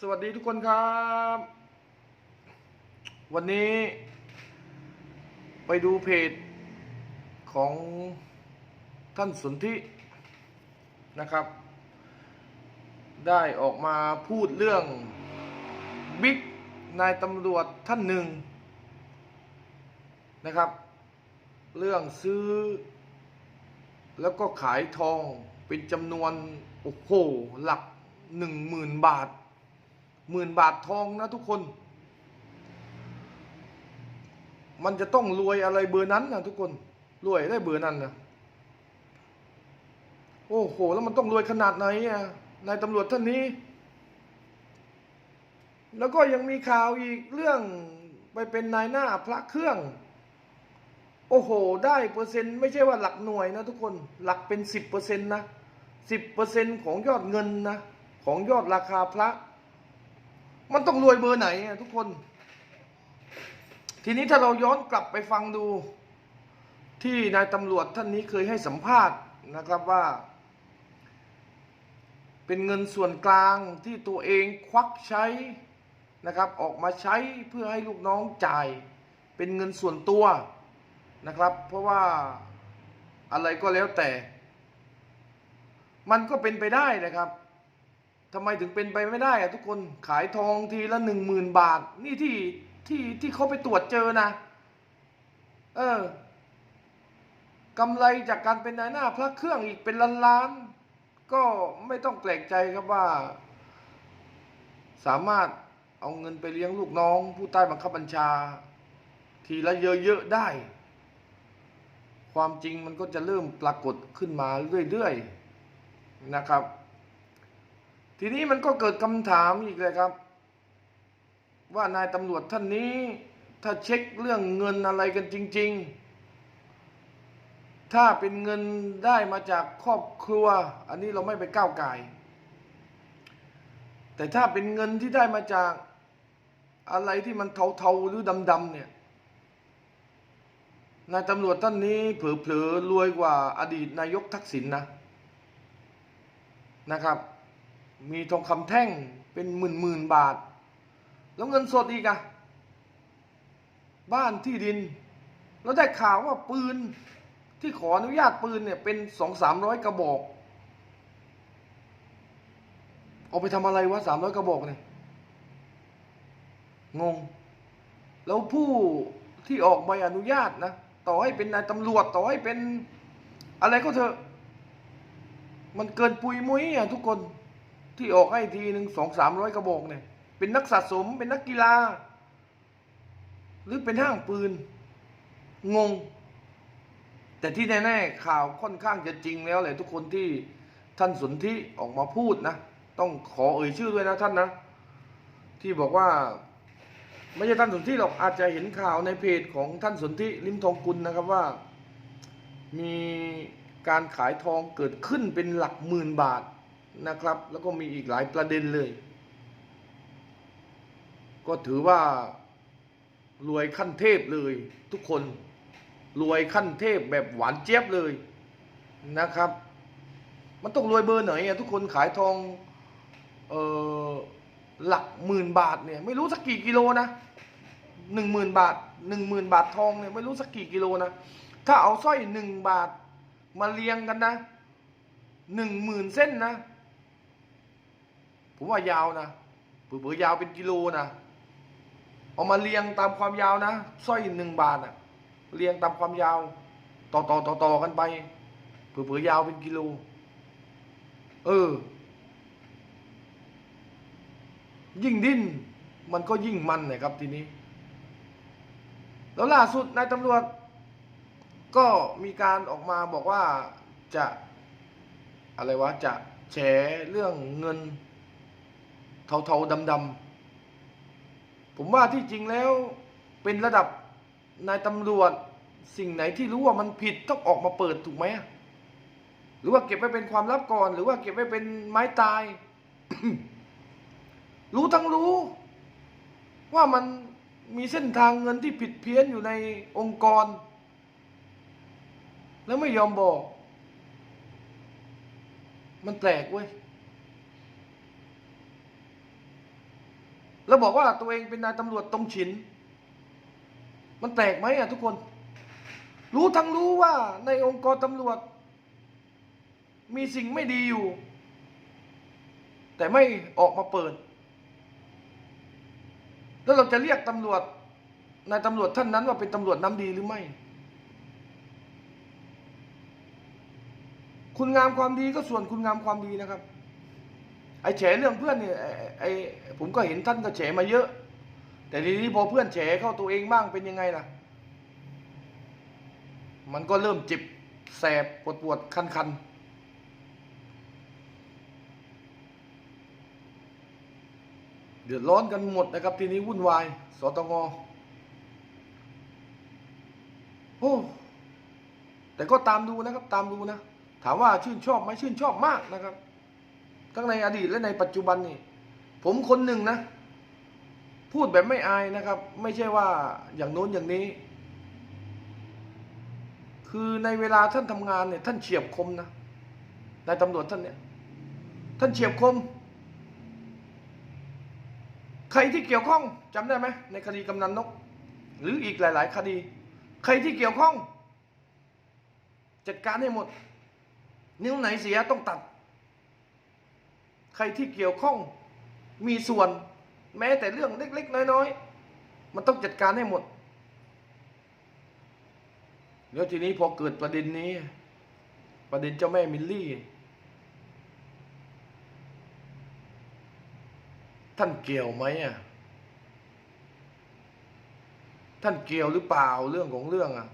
สวัสดีทุกคนครับ วันนี้ ไปดูเพจของท่านสนธินะครับ ได้ออกมาพูดเรื่องบิ๊กนายตำรวจท่านหนึ่งนะครับ เรื่องซื้อ แล้วก็ขายทองเป็นจำนวน โอ้โห หลักหนึ่งหมื่นบาท หมื่นบาททองนะทุกคน มันจะต้องรวยอะไรเบอร์นั้นนะทุกคน รวยได้เบอร์นั้นนะโอ้โห แล้วมันต้องรวยขนาดไหนอะนายตำรวจท่านนี้ แล้วก็ยังมีข่าวอีกเรื่องไปเป็นนายหน้าพระเครื่อง โอ้โห ได้เปอร์เซ็นต์ไม่ใช่ว่าหลักหน่วยนะทุกคน หลักเป็นสิบเปอร์เซ็นต์นะสิบเปอร์เซ็นต์ของยอดเงินนะ ของยอดราคาพระ มันต้องรวยเบอร์ไหนอะทุกคน ทีนี้ถ้าเราย้อนกลับไปฟังดู ที่นายตำรวจท่านนี้เคยให้สัมภาษณ์นะครับว่า เป็นเงินส่วนกลางที่ตัวเองควักใช้นะครับ ออกมาใช้เพื่อให้ลูกน้องจ่าย เป็นเงินส่วนตัวนะครับ เพราะว่าอะไรก็แล้วแต่ มันก็เป็นไปได้นะครับ ทำไมถึงเป็นไปไม่ได้อะทุกคนขายทองทีละหนึ่งหมื่นบาท นี่ที่ที่ที่เขาไปตรวจเจอนะ เออกำไรจากการเป็นนายหน้าพระเครื่องอีกเป็นล้านล้านๆก็ไม่ต้องแปลกใจครับว่า สามารถเอาเงินไปเลี้ยงลูกน้อง ผู้ใต้บังคับบัญชา ทีละเยอะๆได้ ความจริงมันก็จะเริ่มปรากฏขึ้นมาเรื่อยๆนะครับ ทีนี้มันก็เกิดคำถามอีกเลยครับ ว่านายตำรวจท่านนี้ ถ้าเช็คเรื่องเงินอะไรกันจริง ๆ ถ้าเป็นเงินได้มาจากครอบครัว อันนี้เราไม่ไปก้าวไก่แต่ถ้าเป็นเงินที่ได้มาจากอะไรที่มันเทาๆหรือดำๆเนี่ยนายตำรวจท่านนี้เผลอๆรวยกว่าอดีตนายกทักษิณนนะนะครับ มีทองคำแท่งเป็นหมื่นหมื่นบาท แล้วเงินสดอีกอะบ้านที่ดิน แล้วได้ข่าวว่าปืนที่ขออนุญาตปืนเนี่ยเป็นสองสามร้อยกระบอก เอาไปทำอะไรวะสามร้อยกระบอกเนี่ยงง แล้วผู้ที่ออกใบอนุญาตนะ ต่อให้เป็นนายตำรวจต่อให้เป็นอะไรก็เถอะ มันเกินปุยมุ้ยอะทุกคน ที่ออกให้ทีหนึ่งสองสามร้อยกระบอกเนี่ย เป็นนักสะสมเป็นนักกีฬา หรือเป็นห้างปืน งง แต่ที่แน่ๆข่าวค่อนข้างจะจริงแล้วแหละทุกคนที่ท่านสนธิออกมาพูดนะ ต้องขอเอ่ยชื่อด้วยนะท่านนะ ที่บอกว่า ไม่ใช่ท่านสนธิหรอกอาจจะเห็นข่าวในเพจของท่านสนธิลิมทองกุลนะครับว่า มีการขายทองเกิดขึ้นเป็นหลักหมื่นบาท นะครับ แล้วก็มีอีกหลายประเด็นเลย ก็ถือว่ารวยขั้นเทพเลย ทุกคนรวยขั้นเทพแบบหวานเจี๊ยบเลยนะครับ มันต้องรวยเบอร์ไหนอะทุกคนขายทองเออหลักหมื่นบาทเนี่ยไม่รู้สักกี่กิโลนะหนึ่งหมื่นบาทหนึ่งหมื่นบาททองเนี่ยไม่รู้สักกี่กิโลนะถ้าเอาสร้อยหนึ่งบาทมาเรียงกันนะหนึ่งหมื่นเส้นนะ ผมว่ายาวนะเผื่อยาวเป็นกิโลนะเอามาเรียงตามความยาวนะสร้อยหนึ่งบาทอะเรียงตามความยาว ต่อต่อต่อต่อกันไปเผื่อยาวเป็นกิโล เออ ยิ่งดิ้นมันก็ยิ่งมันนะครับทีนี้ แล้วล่าสุดนายตำรวจ ก็มีการออกมาบอกว่าจะ อะไรวะ จะแฉเรื่องเงิน เทาๆดำๆผมว่าที่จริงแล้วเป็นระดับนายตำรวจสิ่งไหนที่รู้ว่ามันผิดต้องออกมาเปิดถูกไหมหรือว่าเก็บไว้เป็นความลับก่อน หรือว่าเก็บไว้เป็นไม้ตาย รู้ทั้งรู้ ว่ามันมีเส้นทางเงินที่ผิดเพี้ยนอยู่ในองค์กร แล้วไม่ยอมบอก มันแปลกเว้ย แล้วบอกว่าตัวเองเป็นนายตำรวจตรงฉิน มันแปลกไหมอะทุกคน รู้ทั้งรู้ว่าในองค์กรตำรวจ มีสิ่งไม่ดีอยู่ แต่ไม่ออกมาเปิด แล้วเราจะเรียกตำรวจนายตำรวจท่านนั้นว่าเป็นตำรวจน้ำดีหรือไม่ คุณงามความดีก็ส่วนคุณงามความดีนะครับ ไอ้แฉเรื่องเพื่อนเนี่ยไอ้ผมก็เห็นท่านก็แฉมาเยอะ แต่ทีนี้พอเพื่อนแฉเข้าตัวเองบ้างเป็นยังไงล่ะ มันก็เริ่มเจ็บแสบปวดปวดคันคันเดือดร้อนกันหมดนะครับ ทีนี้วุ่นวายสตงโอ้แต่ก็ตามดูนะครับ ตามดูนะ ถามว่าชื่นชอบไหมชื่นชอบมากนะครับ ทั้งในอดีตและในปัจจุบันนี่ ผมคนหนึ่งนะ พูดแบบไม่อายนะครับ ไม่ใช่ว่าอย่างโน้นอย่างนี้ คือในเวลาท่านทำงานเนี่ย ท่านเฉียบคมนะนายตำรวจท่านเนี่ย ท่านเฉียบคม ใครที่เกี่ยวข้องจำได้ไหมในคดีกำนันนก หรืออีกหลาย ๆ คดี ใครที่เกี่ยวข้อง จัดการให้หมด นิ้วไหนเสียต้องตัด ใครที่เกี่ยวข้องมีส่วนแม้แต่เรื่องเล็ก ๆ น้อยๆ มันต้องจัดการให้หมด แล้วทีนี้พอเกิดประเด็นนี้ ประเด็นเจ้าแม่มิลลี่ ท่านเกี่ยวไหมอะท่านเกี่ยวหรือเปล่าเรื่องของเรื่องอะ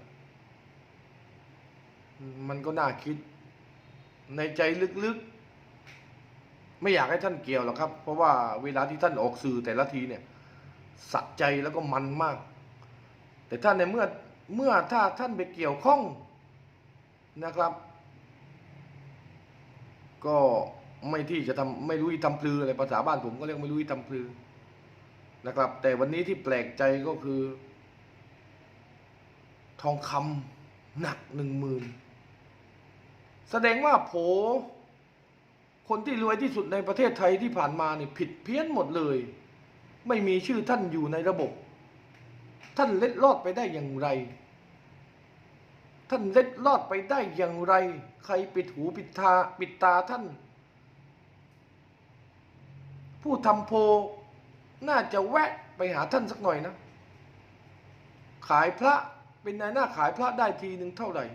มันก็น่าคิด ในใจลึกๆ ไม่อยากให้ท่านเกี่ยวหรอกครับ เพราะว่าเวลาที่ท่านออกสื่อแต่ละทีเนี่ยสะใจแล้วก็มันมาก แต่ท่านในเมื่อเมื่อถ้าท่านไปเกี่ยวข้องนะครับ ก็ไม่ที่จะทำไม่รู้อีทำพลืออะไรภาษาบ้านผมก็เรียกไม่รู้อีทำพลือนะครับ แต่วันนี้ที่แปลกใจก็คือ ทองคำหนักหนึ่งหมื่นแสดงว่าโผ คนที่รวยที่สุดในประเทศไทยที่ผ่านมาเนี่ยผิดเพี้ยนหมดเลย ไม่มีชื่อท่านอยู่ในระบบ ท่านเล็ดลอดไปได้อย่างไร ท่านเล็ดลอดไปได้อย่างไร ใครปิดหูปิดตาปิดตาท่าน ผู้ทำโพน่าจะแวะไปหาท่านสักหน่อยนะ ขายพระเป็นนายหน้าขายพระได้ทีหนึ่งเท่าไหร่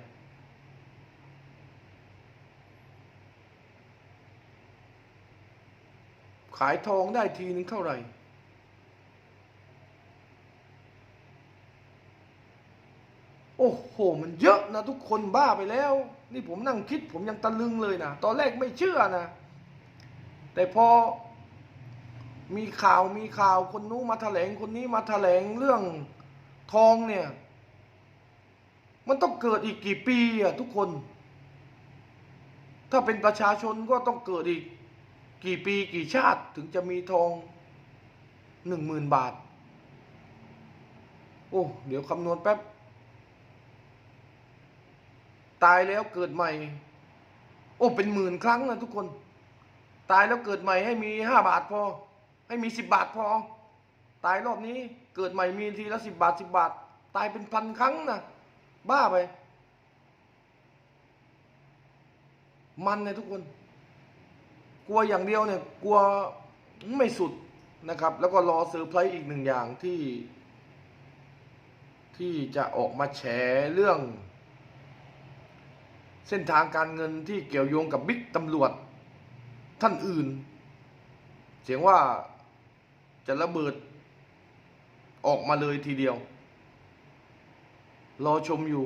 ขายทองได้ทีนึงเท่าไหร่ โอ้โห มันเยอะนะทุกคนบ้าไปแล้ว นี่ผมนั่งคิดผมยังตะลึงเลยนะ ตอนแรกไม่เชื่อนะ แต่พอมีข่าวมีข่าวคนนู้นมาแถลงคนนี้มาแถลงเรื่องทองเนี่ย มันต้องเกิดอีกกี่ปีอะทุกคน ถ้าเป็นประชาชนก็ต้องเกิดอีก กี่ปีกี่ชาติถึงจะมีทองหนึ่งหมื่นบาท โอ้ เดี๋ยวคำนวณแป๊บ ตายแล้วเกิดใหม่ โอ้ เป็นหมื่นครั้งนะทุกคน ตายแล้วเกิดใหม่ให้มีห้าบาทพอ ให้มีสิบบาทพอ ตายรอบนี้เกิดใหม่มีทีละสิบบาทสิบบาท ตายเป็นพันครั้งนะบ้าไป มันเลยทุกคน กลัวอย่างเดียวเนี่ยกลัวไม่สุดนะครับ แล้วก็รอเซอร์ไพรส์อีกหนึ่งอย่างที่ ที่จะออกมาแฉเรื่อง เส้นทางการเงินที่เกี่ยวโยงกับบิ๊กตำรวจท่านอื่น เสียงว่าจะระเบิดออกมาเลยทีเดียว รอชมอยู่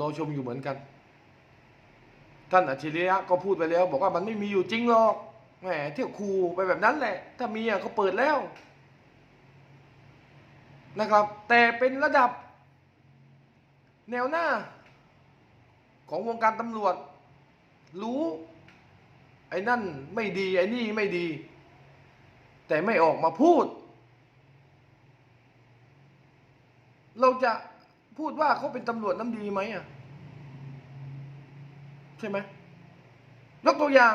รอชมอยู่เหมือนกัน ท่านอัจฉริยะก็พูดไปแล้ว บอกว่ามันไม่มีอยู่จริงหรอกแหมเที่ยวคูไปแบบนั้นแหละ ถ้ามีอะเขาเปิดแล้วนะครับ แต่เป็นระดับ แนวหน้า ของวงการตำรวจ รู้ ไอ้นั่นไม่ดีไอ้นี่ไม่ดี แต่ไม่ออกมาพูด เราจะพูดว่าเขาเป็นตำรวจน้ำดีไหมอะ ใช่ไหมยกตัวอย่าง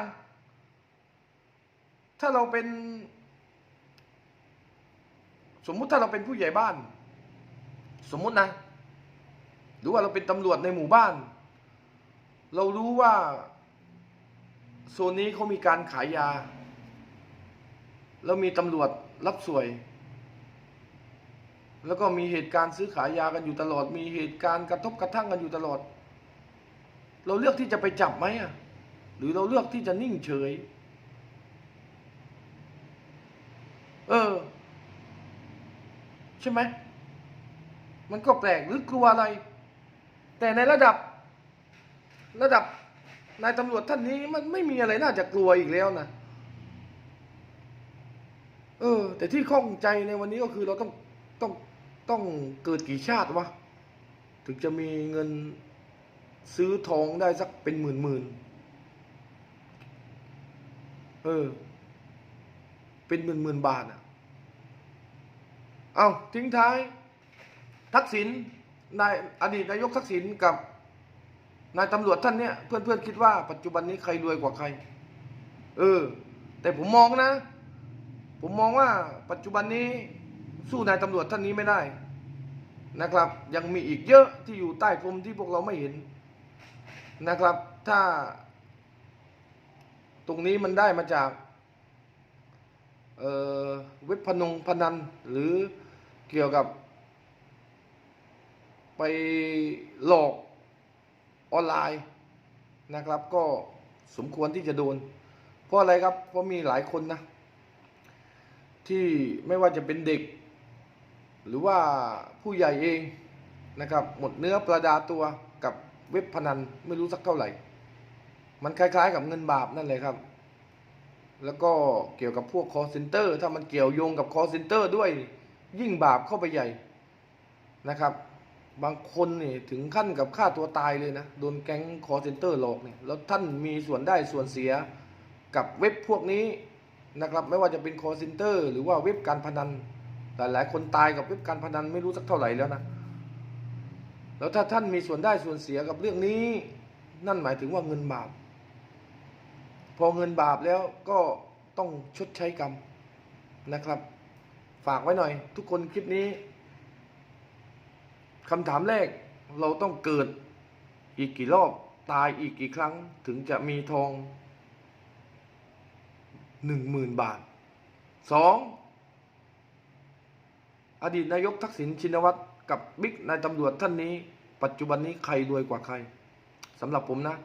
ถ้าเราเป็น สมมุติถ้าเราเป็นผู้ใหญ่บ้าน สมมุตินะ หรือว่าเราเป็นตำรวจในหมู่บ้าน เรารู้ว่าโซนนี้เขามีการขายยา แล้วมีตำรวจรับสวย แล้วก็มีเหตุการณ์ซื้อขายยากันอยู่ตลอด มีเหตุการณ์กระทบกระทั่งกันอยู่ตลอด เราเลือกที่จะไปจับไหมอะหรือเราเลือกที่จะนิ่งเฉย เออ ใช่ไหมมันก็แปลกหรือกลัวอะไร แต่ในระดับ ระดับนายตำรวจท่านนี้มันไม่มีอะไรน่าจะกลัวอีกแล้วนะเออ แต่ที่ข้องใจในวันนี้ก็คือเราต้องต้องต้องเกิดกี่ชาติวะ ถึงจะมีเงิน ซื้อทองได้สักเป็นหมื่นหมื่นเออ เป็นหมื่นหมื่นบาทอะ เอาทิ้งท้าย ทักษิณนายอดีตนายกทักษิณกับนายตำรวจท่านเนี้ยเพื่อนๆคิดว่าปัจจุบันนี้ใครรวยกว่าใคร เออ แต่ผมมองนะ ผมมองว่าปัจจุบันนี้สู้นายตำรวจท่านนี้ไม่ได้นะครับ ยังมีอีกเยอะที่อยู่ใต้พรมที่พวกเราไม่เห็น นะครับ ถ้า ตรงนี้มันได้มาจากเว็บพนงพนันหรือเกี่ยวกับ ไปหลอกออนไลน์นะครับ ก็สมควรที่จะโดน เพราะอะไรครับ เพราะมีหลายคนนะ ที่ไม่ว่าจะเป็นเด็ก หรือว่าผู้ใหญ่เองนะครับ หมดเนื้อประดาตัว เว็บพนันไม่รู้สักเท่าไหร่ มันคล้ายๆ กับเงินบาปนั่นเลยครับ แล้วก็เกี่ยวกับพวก call center ถ้ามันเกี่ยวโยงกับ call center ด้วยยิ่งบาปเข้าไปใหญ่นะครับ บางคนนี่ถึงขั้นกับฆ่าตัวตายเลยนะ โดนแก๊ง call center หลอกเนี่ยแล้วท่านมีส่วนได้ส่วนเสียกับเว็บพวกนี้นะครับไม่ว่าจะเป็น call center หรือว่าเว็บการพนันหลายๆคนตายกับเว็บการพนันไม่รู้สักเท่าไหร่แล้วนะ แล้วถ้าท่านมีส่วนได้ส่วนเสียกับเรื่องนี้ นั่นหมายถึงว่าเงินบาป พอเงินบาปแล้วก็ต้องชดใช้กรรมนะครับ ฝากไว้หน่อย ทุกคนคลิปนี้คำถามแรกเราต้องเกิดอีกกี่รอบตายอีกกี่ครั้งถึงจะมีทองหนึ่งหมื่นบาทสองอดีตนายกทักษิณชินวัตร กับบิ๊กนายตำรวจท่านนี้ ปัจจุบันนี้ใครรวยกว่าใครสำหรับผมนะ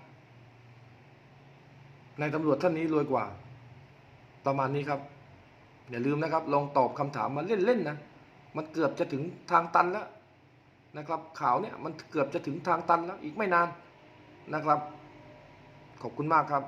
นายตำรวจท่านนี้รวยกว่า ประมาณนี้ครับ อย่าลืมนะครับ ลองตอบคำถามมาเล่นๆนะ มันเกือบจะถึงทางตันแล้วนะครับ ข่าวเนี่ยมันเกือบจะถึงทางตันแล้ว อีกไม่นานนะครับ ขอบคุณมากครับ